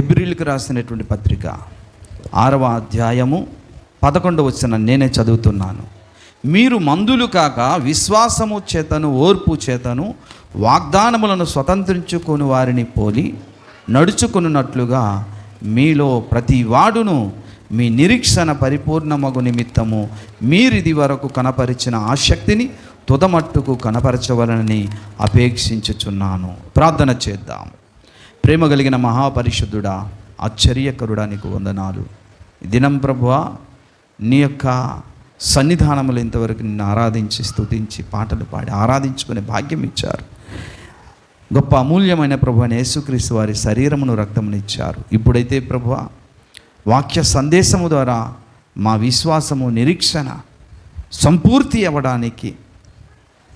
హెబ్రిల్కి రాసినటువంటి పత్రిక ఆరవ అధ్యాయము పదకొండు వచ్చిన నేనే చదువుతున్నాను. మీరు మందులు కాక విశ్వాసము చేతను ఓర్పు చేతను వాగ్దానములను స్వతంత్రించుకొని వారిని పోలి నడుచుకున్నట్లుగా మీలో ప్రతి వాడును మీ నిరీక్షణ పరిపూర్ణమగు నిమిత్తము మీరిది వరకు కనపరిచిన ఆసక్తిని తుదమట్టుకు కనపరచవలనని అపేక్షించుచున్నాను. ప్రార్థన చేద్దాం. ప్రేమ కలిగిన మహాపరిశుద్ధుడా ఆశ్చర్యకరుడా నీకు వందనాలు. దినం ప్రభువ నీ యొక్క సన్నిధానములు ఇంతవరకు నిన్ను ఆరాధించి స్తుతించి పాటలు పాడి ఆరాధించుకునే భాగ్యం ఇచ్చారు. గొప్ప అమూల్యమైన ప్రభు అని యేసుక్రీస్తు వారి శరీరమును రక్తమును ఇచ్చారు. ఇప్పుడైతే ప్రభువ వాక్య సందేశము ద్వారా మా విశ్వాసము నిరీక్షణ సంపూర్తి అవ్వడానికి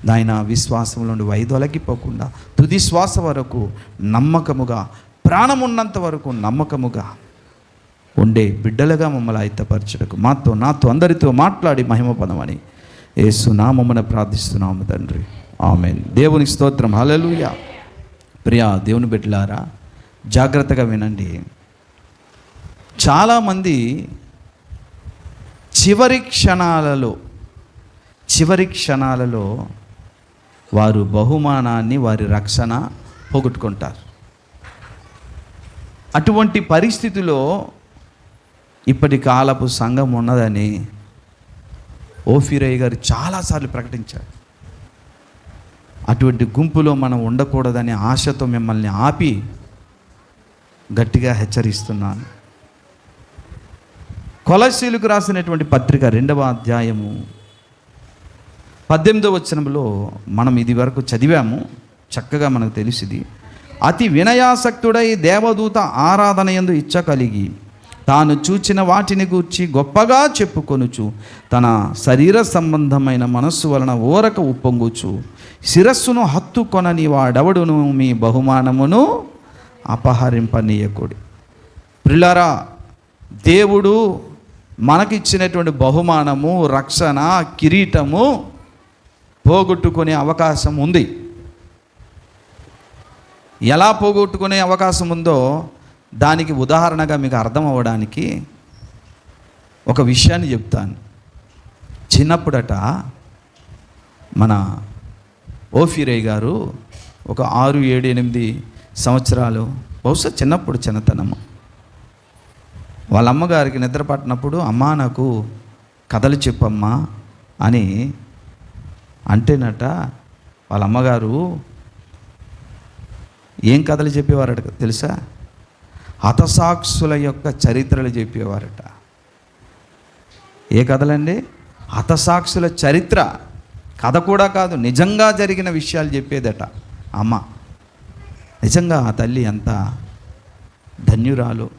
నాయన విశ్వాసంలో నుండి వైదొలగిపోకుండా తుది శ్వాస వరకు నమ్మకముగా ప్రాణమున్నంత వరకు నమ్మకముగా ఉండే బిడ్డలుగా మమ్మల్ని ఆయత్తపరచుటకు మాతో నాతో అందరితో మాట్లాడి మహిమ పదమని యేసు నామమున ప్రార్థిస్తున్నాము తండ్రి. ఆమె దేవుని స్తోత్రం. హలలుయ ప్రియా దేవుని బిడ్డలారా జాగ్రత్తగా వినండి. చాలామంది చివరి క్షణాలలో చివరి క్షణాలలో వారు బహుమానాన్ని వారి రక్షణ పోగొట్టుకుంటారు. అటువంటి పరిస్థితిలో ఇప్పటి కాలపు సంఘం ఉన్నదని ఓఫిరయ్య గారు చాలాసార్లు ప్రకటించారు. అటువంటి గుంపులో మనం ఉండకూడదనే ఆశతో మిమ్మల్ని ఆపి గట్టిగా హెచ్చరిస్తున్నాను. కొలశీలకు రాసినటువంటి పత్రిక రెండవ అధ్యాయము పద్దెనిమిదో వచనంలో మనం ఇది వరకు చదివాము చక్కగా మనకు తెలిసింది. అతి వినయాసక్తుడై దేవదూత ఆరాధన ఎందు ఇచ్చ కలిగి తాను చూచిన వాటిని గూర్చి గొప్పగా చెప్పుకొనుచు తన శరీర సంబంధమైన మనస్సు వలన ఓరక ఉప్పొంగుచు శిరస్సును హత్తుకొనని వాడవడును? మీ బహుమానమును అపహరింపనీయకుడి. ప్రిలరా దేవుడు మనకిచ్చినటువంటి బహుమానము రక్షణ కిరీటము పోగొట్టుకునే అవకాశం ఉంది. ఎలా పోగొట్టుకునే అవకాశం ఉందో దానికి ఉదాహరణగా మీకు అర్థం అవ్వడానికి ఒక విషయాన్ని చెప్తాను. చిన్నప్పుడట మన ఓఫిరే గారు ఒక ఆరు ఏడు ఎనిమిది సంవత్సరాలు బహుశా చిన్నప్పుడు చిన్నతనము వాళ్ళ అమ్మగారికి నిద్ర పట్టినప్పుడు అమ్మా నాకు కథలు చెప్పమ్మా అని అంటేనట వాళ్ళ అమ్మగారు ఏం కథలు చెప్పేవారట తెలుసా? హతసాక్షుల యొక్క చరిత్రలు చెప్పేవారట. ఏ కథలండి? హతసాక్షుల చరిత్ర. కథ కూడా కాదు నిజంగా జరిగిన విషయాలు చెప్పేదట అమ్మ. నిజంగా ఆ తల్లి ఎంత ధన్యురాలు.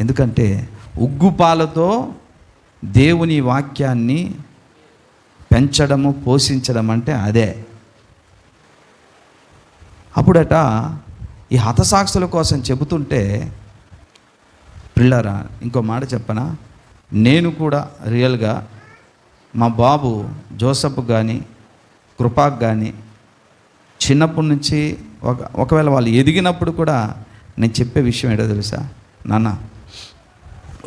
ఎందుకంటే ఉగ్గుపాలతో దేవుని వాక్యాన్ని పెంచడము పోషించడం అంటే అదే. అప్పుడట ఈ హతసాక్షుల కోసం చెబుతుంటే పిల్లరా ఇంకో మాట చెప్పనా? నేను కూడా రియల్గా మా బాబు జోసఫ్ కానీ కృపాక్ కానీ చిన్నప్పటి నుంచి ఒక ఒకవేళ వాళ్ళు ఎదిగినప్పుడు కూడా నేను చెప్పే విషయం ఏంటో తెలుసా? నాన్న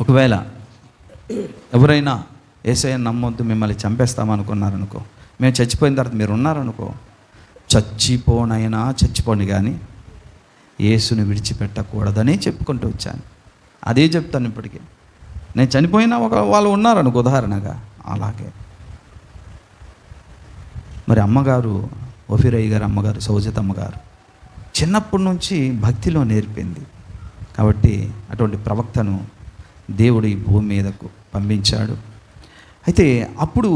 ఒకవేళ ఎవరైనా ఏసయ్య నమ్మొద్దు మిమ్మల్ని చంపేస్తామనుకున్నారనుకో. మేము చచ్చిపోయిన తర్వాత మీరు ఉన్నారనుకో చచ్చిపోనైనా చచ్చిపోండి కానీ యేసుని విడిచిపెట్టకూడదని చెప్పుకుంటూ వచ్చాను. అదే చెప్తాను ఇప్పటికీ. నేను చనిపోయినా ఒక వాళ్ళు ఉన్నారనుకో ఉదాహరణగా. అలాగే. మరి అమ్మగారు ఒఫిరయ్య గారు అమ్మగారు సౌజత అమ్మగారు చిన్నప్పటి నుంచి భక్తిలో నేర్పింది. కాబట్టి అటువంటి ప్రవక్తను దేవుడు ఈ భూమి మీదకు పంపించాడు. అయితే అప్పుడు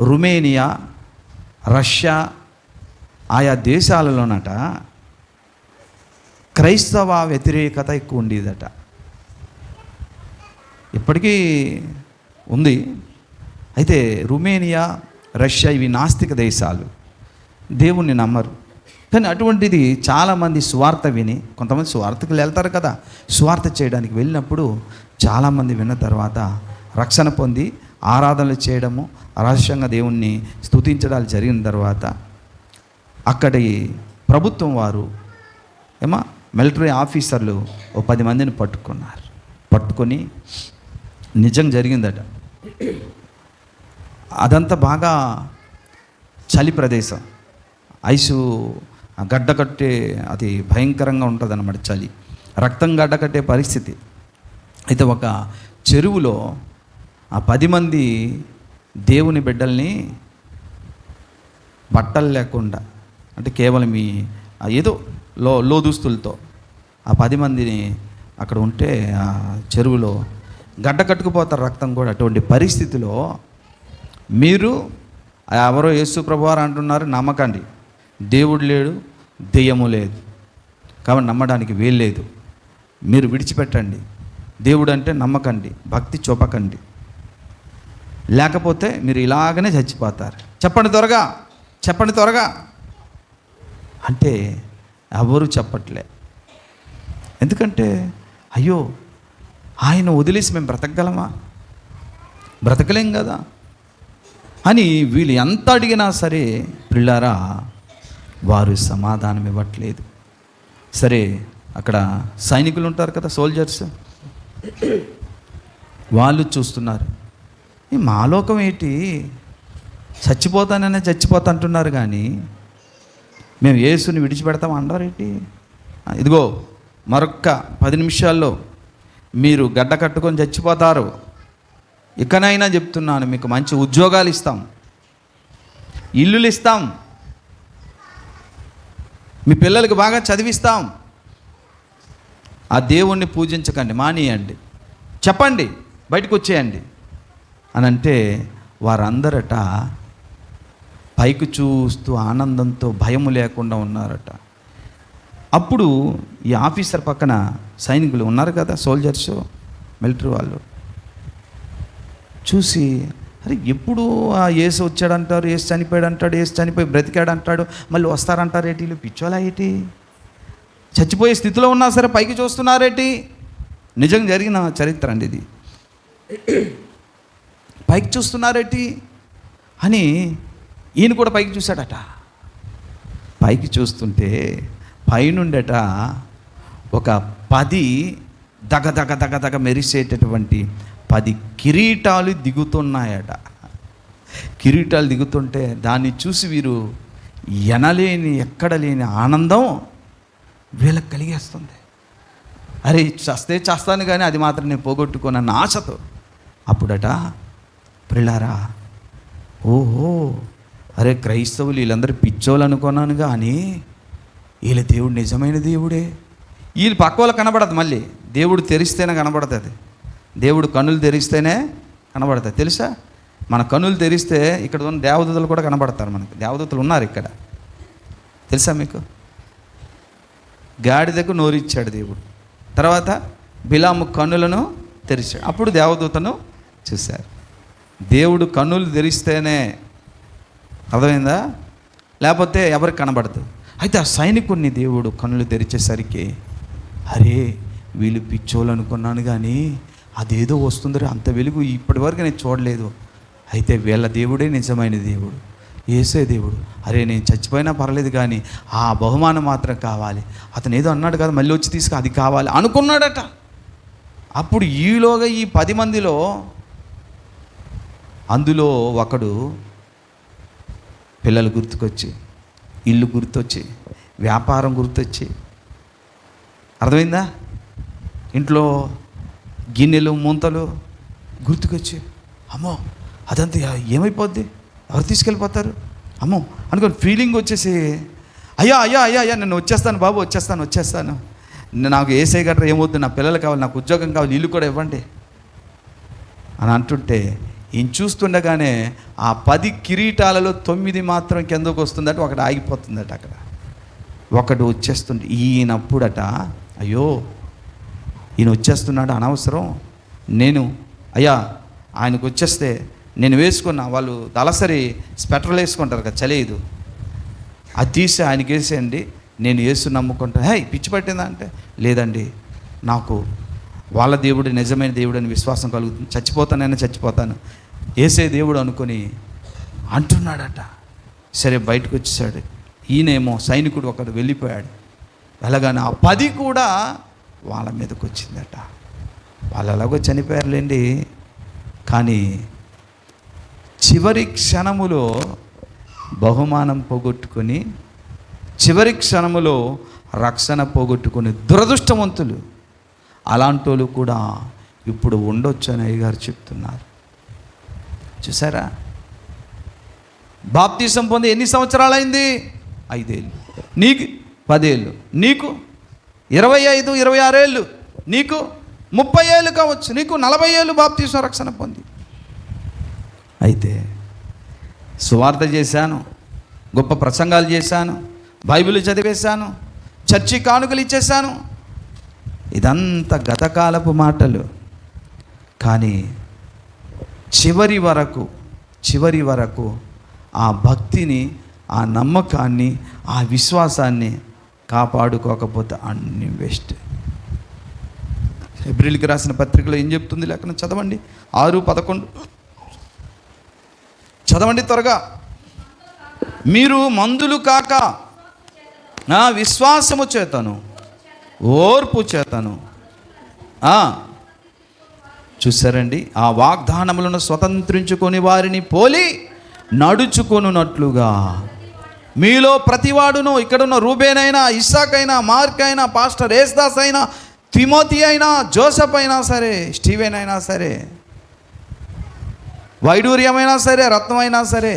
రుమేనియా రష్యా ఆయా దేశాలలోనట క్రైస్తవ వ్యతిరేకత ఎక్కువ ఉండేదట. ఇప్పటికీ ఉంది. అయితే రుమేనియా రష్యా ఇవి నాస్తిక దేశాలు. దేవుణ్ణి నమ్మరు. కానీ అటువంటిది చాలామంది స్వార్థ విని కొంతమంది స్వార్థకులు వెళ్తారు కదా స్వార్థ చేయడానికి వెళ్ళినప్పుడు చాలామంది విన్న తర్వాత రక్షణ పొంది ఆరాధనలు చేయడము రహస్యంగా దేవుణ్ణి స్తుతించడాలు జరిగిన తర్వాత అక్కడి ప్రభుత్వం వారు ఏమా మిలిటరీ ఆఫీసర్లు ఓ పది మందిని పట్టుకున్నారు. పట్టుకొని నిజం జరిగిందట. అదంతా బాగా చలి ప్రదేశం. ఐసు గడ్డ కట్టే అది భయంకరంగా ఉంటుంది అన్నమాట చలి. రక్తం గడ్డ కట్టే పరిస్థితి. అయితే ఒక చెరువులో ఆ పది మంది దేవుని బిడ్డల్ని బట్టలు లేకుండా అంటే కేవలం ఈ ఏదో లో లో దుస్తులతో ఆ పది మందిని అక్కడ ఉంటే ఆ చెరువులో గడ్డ కట్టుకుపోతారు రక్తం కూడా అటువంటి పరిస్థితిలో మీరు ఎవరో యేసు ప్రభువారు అంటున్నారు నమ్మకండి. దేవుడు లేడు దెయ్యము లేదు. కాబట్టి నమ్మడానికి వీల్లేదు. మీరు విడిచిపెట్టండి. దేవుడు అంటే నమ్మకండి భక్తి చూపకండి. లేకపోతే మీరు ఇలాగనే చచ్చిపోతారు. చెప్పండి త్వరగా చెప్పండి త్వరగా. అంటే ఎవరు చెప్పట్లే. ఎందుకంటే అయ్యో ఆయన వదిలేసి మేము బ్రతకగలమా? బ్రతకలేం కదా? అని వీళ్ళు ఎంత అడిగినా సరే పిల్లారా వారు సమాధానం ఇవ్వట్లేదు. సరే అక్కడ సైనికులు ఉంటారు కదా సోల్జర్స్ వాళ్ళు చూస్తున్నారు. ఈ మాలోకం ఏంటి? చచ్చిపోతాననే చచ్చిపోతా అంటున్నారు కానీ మేము యేసుని విడిచిపెడతాం అంటారేంటి ఇదిగో మరొక్క పది నిమిషాల్లో మీరు గడ్డ కట్టుకొని చచ్చిపోతారు. ఇకనైనా చెప్తున్నాను మీకు మంచి ఉద్యోగాలు ఇస్తాం. ఇల్లులు ఇస్తాం. మీ పిల్లలకి బాగా చదివిస్తాం. ఆ దేవుణ్ణి పూజించకండి మానేయండి. చెప్పండి బయటకు వచ్చేయండి అని అంటే వారందరట పైకి చూస్తూ ఆనందంతో భయము లేకుండా ఉన్నారట. అప్పుడు ఈ ఆఫీసర్ పక్కన సైనికులు ఉన్నారు కదా సోల్జర్స్ మిలిటరీ వాళ్ళు. చూసి అరే ఎప్పుడు ఆ ఏసు వచ్చాడంటారు ఏసు చనిపోయాడు అంటాడు ఏసు చనిపోయి బ్రతికాడు అంటాడు మళ్ళీ వస్తారంటారు ఏటి? వీళ్ళు పిచ్చోలా ఏటి? చచ్చిపోయే స్థితిలో ఉన్నా సరే పైకి చూస్తున్నారేటి? నిజం జరిగిన చరిత్ర అండి ఇది. పైకి చూస్తున్నారేటి? అని ఈయన కూడా పైకి చూశాడట. పైకి చూస్తుంటే పైనుండట ఒక పది దగ దగ దగ దగ మెరిసేటటువంటి పది కిరీటాలు దిగుతున్నాయట. కిరీటాలు దిగుతుంటే దాన్ని చూసి వీరు ఎనలేని ఎక్కడ లేని ఆనందం వీళ్ళకి కలిగేస్తుంది. అరే చస్తే చేస్తాను కానీ అది మాత్రం నేను పోగొట్టుకున్న ఆశతో. అప్పుడట ప్రిలారా ఓహో అరే క్రైస్తవులు వీళ్ళందరూ పిచ్చోళ్ళు అనుకున్నాను కానీ వీళ్ళ దేవుడు నిజమైన దేవుడే. వీళ్ళు పక్క వాళ్ళు కనబడదు మళ్ళీ. దేవుడు తెరిస్తేనే కనబడుతుంది. దేవుడు కన్నులు తెరిస్తేనే కనబడతాయి తెలుసా? మన కన్నులు తెరిస్తే ఇక్కడ ఉన్న దేవదూతలు కూడా కనబడతారు మనకి. దేవదూతలు ఉన్నారు ఇక్కడ. తెలుసా మీకు? గాడిదకు నోరిచ్చాడు దేవుడు. తర్వాత బిలాము కన్నులను తెరిచాడు. అప్పుడు దేవదూతను చూశారు. దేవుడు కన్నులు తెరిస్తేనే అర్థమైందా? లేకపోతే ఎవరికి కనబడదు? అయితే ఆ సైనికుడిని దేవుడు కన్నులు తెరిచేసరికి అరే వీళ్ళు పిచ్చోళ్ళు అనుకున్నాను కానీ అదేదో వస్తుందో అంత వెలుగు ఇప్పటివరకు నేను చూడలేదు. అయితే వీళ్ళ దేవుడే నిజమైన దేవుడు ఏసే దేవుడు. అరే నేను చచ్చిపోయినా పర్లేదు కానీ ఆ బహుమానం మాత్రం కావాలి. అతను ఏదో అన్నాడు కదా మళ్ళీ వచ్చి తీసుకు అది కావాలి అనుకున్నాడట. అప్పుడు ఈలోగా ఈ పది మందిలో అందులో ఒకడు పిల్లలు గుర్తుకొచ్చి ఇల్లు గుర్తొచ్చి వ్యాపారం గుర్తొచ్చి. అర్థమైందా? ఇంట్లో గిన్నెలు ముంతలు గుర్తుకొచ్చి అమ్మో అదంతా ఏమైపోద్ది? ఎవరు తీసుకెళ్ళిపోతారు? అమ్మో అనుకోని ఫీలింగ్ వచ్చేసి అయ్యా అయ్యా అయ్యా అయ్యా నేను వచ్చేస్తాను బాబు వచ్చేస్తాను వచ్చేస్తాను. నాకు ఏసై గట్రా ఏమొద్దు నా పిల్లలు కావాలి నాకు ఉద్యోగం కావాలి ఇల్లు కూడా ఇవ్వండి. అని అంటుంటే ఈయన చూస్తుండగానే ఆ పది కిరీటాలలో తొమ్మిది మాత్రం కిందకు వస్తుందట ఒకటి ఆగిపోతుందట అక్కడ. ఒకటి వచ్చేస్తుంటే ఈయనప్పుడట అయ్యో ఈయన వచ్చేస్తున్నాడు అనవసరం. నేను అయ్యా ఆయనకు వచ్చేస్తే నేను వేసుకున్న వాళ్ళు దలసరి స్పెట్రల్ వేసుకుంటారు కదా చలేదు అది తీసి ఆయనకి వేసేయండి నేను యేసు నమ్ముకుంటా. హే పిచ్చి పట్టిందా అంటే లేదండి నాకు వాళ్ళ దేవుడు నిజమైన దేవుడు అని విశ్వాసం కలుగుతుంది చచ్చిపోతానైనా చచ్చిపోతాను. ఏసే దేవుడు అనుకొని అంటున్నాడట. సరే బయటకు వచ్చేసాడు. ఈయనేమో సైనికుడు ఒకడు వెళ్ళిపోయాడు. వెళ్ళగానే ఆ పది కూడా వాళ్ళ మీదకి వచ్చిందట. వాళ్ళు ఎలాగో చనిపోయారులేండి. కానీ చివరి క్షణములో బహుమానం పోగొట్టుకొని చివరి క్షణములో రక్షణ పోగొట్టుకుని దురదృష్టవంతులు. అలాంటి వాళ్ళు కూడా ఇప్పుడు ఉండొచ్చు అని అయ్యగారు చెప్తున్నారు. చూసారా? బాప్తీసం పొంది ఎన్ని సంవత్సరాలైంది? ఐదేళ్ళు. నీకు పదేళ్ళు. నీకు ఇరవై ఐదు ఇరవై ఆరేళ్ళు. నీకు ముప్పై ఏళ్ళు కావచ్చు. నీకు నలభై ఏళ్ళు బాప్తీసం రక్షణ పొంది. అయితే సువార్త చేశాను గొప్ప ప్రసంగాలు చేశాను బైబిల్ చదివేశాను చర్చి కానుకలు ఇచ్చేశాను ఇదంతా గతకాలపు మాటలు. కానీ చివరి వరకు చివరి వరకు ఆ భక్తిని ఆ నమ్మకాన్ని ఆ విశ్వాసాన్ని కాపాడుకోకపోతే అన్ని వేస్ట్. ఏప్రిల్కి రాసిన పత్రికలో ఏం చెప్తుంది లేకుండా చదవండి. ఆరు పదకొండు. చదవండి త్వరగా. మీరు మందులు కాక నా విశ్వాసము చేతను. ఓర్పు చేతను. చూసారండి ఆ వాగ్దానములను స్వతంత్రించుకొని వారిని పోలి నడుచుకొనున్నట్లుగా. మీలో ప్రతివాడును ఇక్కడున్న రూబేనైనా ఇస్సాక్ అయినా మార్క్ అయినా పాస్టర్ ఏస్దాస్ అయినా తిమోతి అయినా జోసఫ్ అయినా సరే స్టీవెన్ అయినా సరే వైడూర్యమైనా సరే రత్నమైనా సరే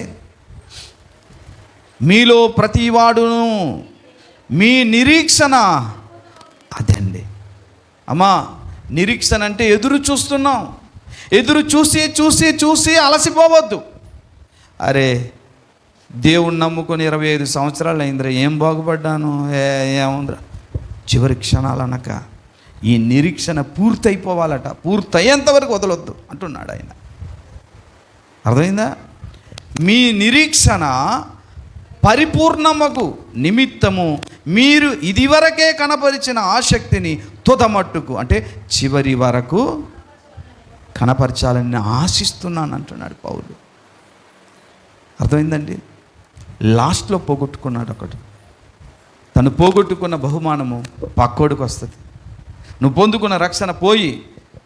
మీలో ప్రతివాడును మీ నిరీక్షణ అమ్మా నిరీక్షణ అంటే ఎదురు చూస్తున్నాం. ఎదురు చూసి చూసి చూసి అలసిపోవద్దు. అరే దేవుణ్ణి నమ్ముకొని ఇరవై ఐదు సంవత్సరాలు అయిందిరా ఏం బాగుపడ్డాను? ఏ ఏముందిరా? చివరి క్షణాలు అనక ఈ నిరీక్షణ పూర్తయిపోవాలట. పూర్తయ్యేంత వరకు వదలొద్దు అంటున్నాడు ఆయన. అర్థమైందా? మీ నిరీక్షణ పరిపూర్ణమగు నిమిత్తము మీరు ఇదివరకే కనపరిచిన ఆసక్తిని తుదమట్టుకు అంటే చివరి వరకు కనపరచాలని ఆశిస్తున్నాను అంటున్నాడు పౌరుడు అర్థమైందండి? లాస్ట్లో పోగొట్టుకున్నాడు ఒకటి తను పోగొట్టుకున్న బహుమానము పక్కోడికి వస్తుంది. నువ్వు పొందుకున్న రక్షణ పోయి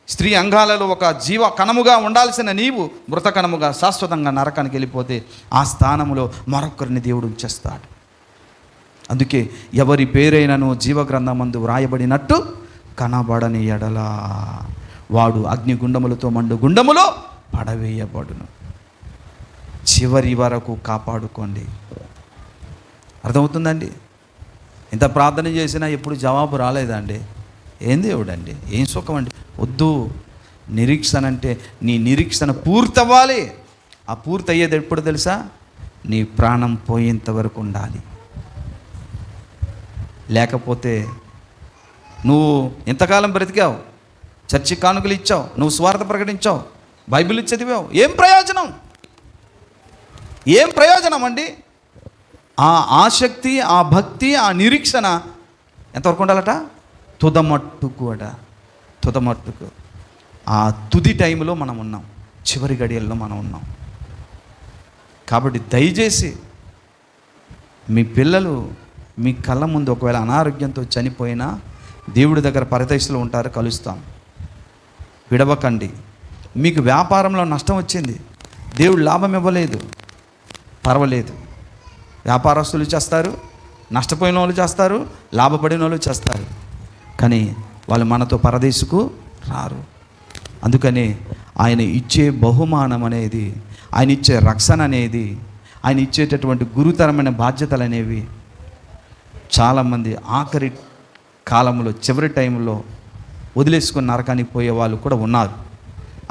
స్త్రీ అంగాలలో ఒక జీవ కణముగా ఉండాల్సిన నీవు మృత కణముగా శాశ్వతంగా నరకానికి వెళ్ళిపోతే ఆ స్థానంలో మరొకరిని దేవుడు ఉంచేస్తాడు. అందుకే ఎవరి పేరైనను జీవగ్రంథమందు వ్రాయబడినట్టు కనబడని ఎడలా వాడు అగ్నిగుండములతో మండు గుండములో పడవేయబడును. చివరి వరకు కాపాడుకోండి. అర్థమవుతుందండి? ఇంత ప్రార్థన చేసినా ఎప్పుడు జవాబు రాలేదండి ఏం దేవుడండి? ఏం సుఖం అండి వద్దు. నిరీక్షణ అంటే నీ నిరీక్షణ పూర్తవ్వాలి. ఆ పూర్తి అయ్యేది ఎప్పుడు తెలుసా? నీ ప్రాణం పోయేంత వరకు ఉండాలి. లేకపోతే నువ్వు ఇంతకాలం బ్రతికావు? చర్చి కానుకలు ఇచ్చావు. నువ్వు స్వార్థ ప్రకటించావు. బైబిల్ చదివావు. ఏం ప్రయోజనం? ఏం ప్రయోజనం అండి? ఆ ఆసక్తి ఆ భక్తి ఆ నిరీక్షణ ఎంతవరకు ఉండాలట? తుదమట్టు కూడా తుదమట్టుకు. ఆ తుది టైంలో మనం ఉన్నాం. చివరి గడియల్లో మనం ఉన్నాం. కాబట్టి దయచేసి మీ పిల్లలు మీ కళ్ళ ముందు ఒకవేళ అనారోగ్యంతో చనిపోయినా దేవుడి దగ్గర పరదేశంలో ఉంటారు కలుస్తాం. విడవకండి. మీకు వ్యాపారంలో నష్టం వచ్చింది. దేవుడు లాభం ఇవ్వలేదు. పర్వాలేదు. వ్యాపారస్తులు చేస్తారు నష్టపోయిన వాళ్ళు చేస్తారు లాభపడిన వాళ్ళు చేస్తారు. కానీ వాళ్ళు మనతో పరదేశుకు రారు. అందుకని ఆయన ఇచ్చే బహుమానం అనేది ఆయన ఇచ్చే రక్షణ అనేది ఆయన ఇచ్చేటటువంటి గురుతరమైన బాధ్యతలు అనేవి చాలామంది ఆఖరి కాలంలో చివరి టైంలో వదిలేసుకుని నరకానికి పోయే వాళ్ళు కూడా ఉన్నారు.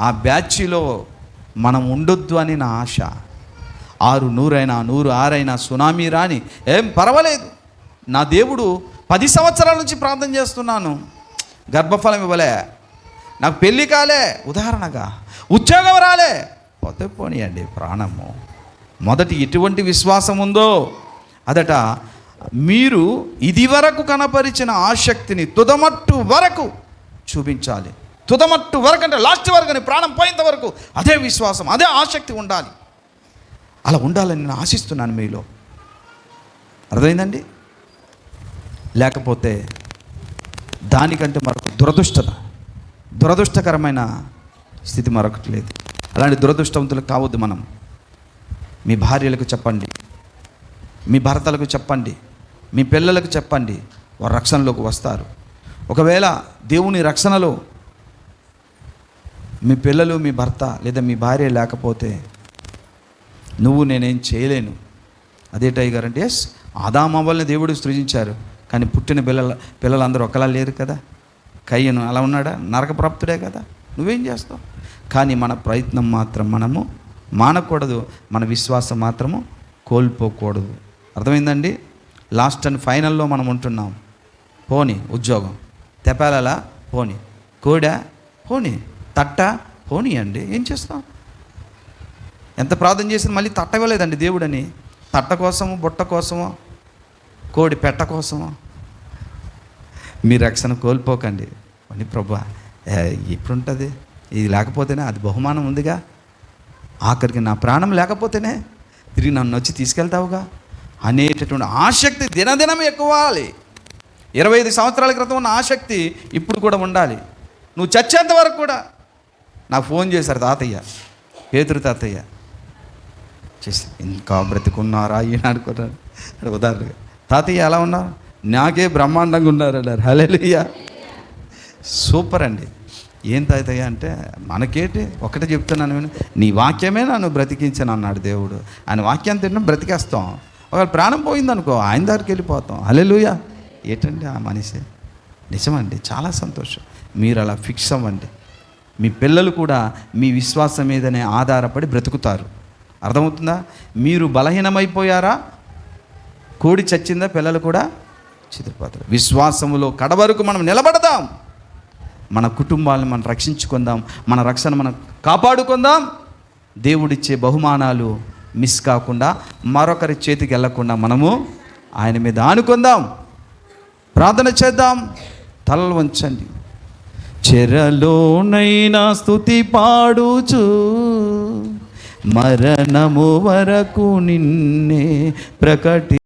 ఆ బ్యాచ్లో మనం ఉండొద్దు అని నా ఆశ. ఆరు నూరైనా నూరు ఆరైనా సునామీ రాని ఏం పర్వాలేదు. నా దేవుడు పది సంవత్సరాల నుంచి ప్రార్థన చేస్తున్నాను. గర్భఫలం ఇవ్వలే. నాకు పెళ్ళి కాలే. ఉదాహరణగా ఉద్యోగం రాలే. పోతే పోనీయండి ప్రాణము. మొదటి ఎటువంటి విశ్వాసం ఉందో అదట మీరు ఇది వరకు కనపరిచిన ఆసక్తిని తుదమట్టు వరకు చూపించాలి. తుదమట్టు వరకు అంటే లాస్ట్ వరకు అని ప్రాణం పోయేంత వరకు అదే విశ్వాసం అదే ఆసక్తి ఉండాలి. అలా ఉండాలని నేను ఆశిస్తున్నాను మీలో. అర్థమైందండి? లేకపోతే దానికంటే మరొక దురదృష్టత దురదృష్టకరమైన స్థితి మరొకటి లేదు. అలాంటి దురదృష్టవంతులు కావద్దు మనం. మీ భార్యలకు చెప్పండి మీ భర్తలకు చెప్పండి మీ పిల్లలకు చెప్పండి వారు రక్షణలోకి వస్తారు. ఒకవేళ దేవుని రక్షణలో మీ పిల్లలు మీ భర్త లేదా మీ భార్య లేకపోతే నువ్వు నేనేం చేయలేను. అదే టైగర్ అంటే ఎస్ ఆదామవ్వల్ని దేవుడు సృజించారు. కానీ పుట్టిన పిల్లల పిల్లలందరూ ఒకలా లేరు కదా. కయ్యను అలా ఉన్నాడా? నరకప్రాప్తుడే కదా. నువ్వేం చేస్తావు? కానీ మన ప్రయత్నం మాత్రం మనము మానకూడదు. మన విశ్వాసం మాత్రము కోల్పోకూడదు. అర్థమైందండి? లాస్ట్ అండ్ ఫైనల్లో మనం ఉంటున్నాం. పోని ఉద్యోగం. తెపాలలా పోని. కోడా పోని. తట్ట పోనీ అండి. ఏం చేస్తాం? ఎంత ప్రార్థన చేసిన మళ్ళీ తట్టగలేదండి దేవుడని. తట్ట కోసము బుట్ట కోసమో కోడి పెట్ట కోసమో. మీ రక్షణ కోల్పోకండి. అని ప్రభా ఎప్పుడుంటుంది? ఇది లేకపోతేనే అది బహుమానం ఉందిగా. ఆఖరికి నా ప్రాణం లేకపోతేనే తిరిగి నన్ను వచ్చి తీసుకెళ్తావుగా. అనేటటువంటి ఆసక్తి దినదినం ఎక్కువాలి. ఇరవై ఐదు సంవత్సరాల క్రితం ఉన్న ఆసక్తి ఇప్పుడు కూడా ఉండాలి. నువ్వు చచ్చేంత వరకు కూడా. నాకు ఫోన్ చేశారు తాతయ్య పేతురు తాతయ్య. చేసి ఇంకా బ్రతికున్నారా? ఈయన అనుకున్నాడు. ఉదాహరణగా తాతయ్య ఎలా ఉన్నారు? నాకే బ్రహ్మాండంగా ఉన్నారు అన్నారు. సూపర్ అండి. ఏం తాతయ్య అంటే మనకేంటి? ఒకటే చెప్తున్నాను నేను. నీ వాక్యమే నన్ను బ్రతికించాను అన్నాడు దేవుడు. ఆయన వాక్యాన్ని తిన్న బ్రతికేస్తాం. ఒకవేళ ప్రాణం పోయిందనుకో ఆయన దగ్గరికి వెళ్ళిపోతాం. హలేలుయ్య ఏంటండి ఆ మనిషి? నిజమండి చాలా సంతోషం. మీరు అలా ఫిక్స్ అవ్వండి. మీ పిల్లలు కూడా మీ విశ్వాసం మీదనే ఆధారపడి బ్రతుకుతారు. అర్థమవుతుందా? మీరు బలహీనమైపోయారా? కోడి చచ్చిందా పిల్లలు కూడా? చిత్రపాత్ర. విశ్వాసములో కడవరకు మనం నిలబడదాం. మన కుటుంబాలను మనం రక్షించుకుందాం. మన రక్షణ మనం కాపాడుకుందాం. దేవుడిచ్చే బహుమానాలు మిస్ కాకుండా మరొకరి చేతికి వెళ్ళకుండా మనము ఆయన మీద ఆనుకుందాం. ప్రార్థన చేద్దాం. తలలు వంచండి. చెరలోనైనా స్థుతి పాడుచు. మరణము వరకు నిన్నే ప్రకటి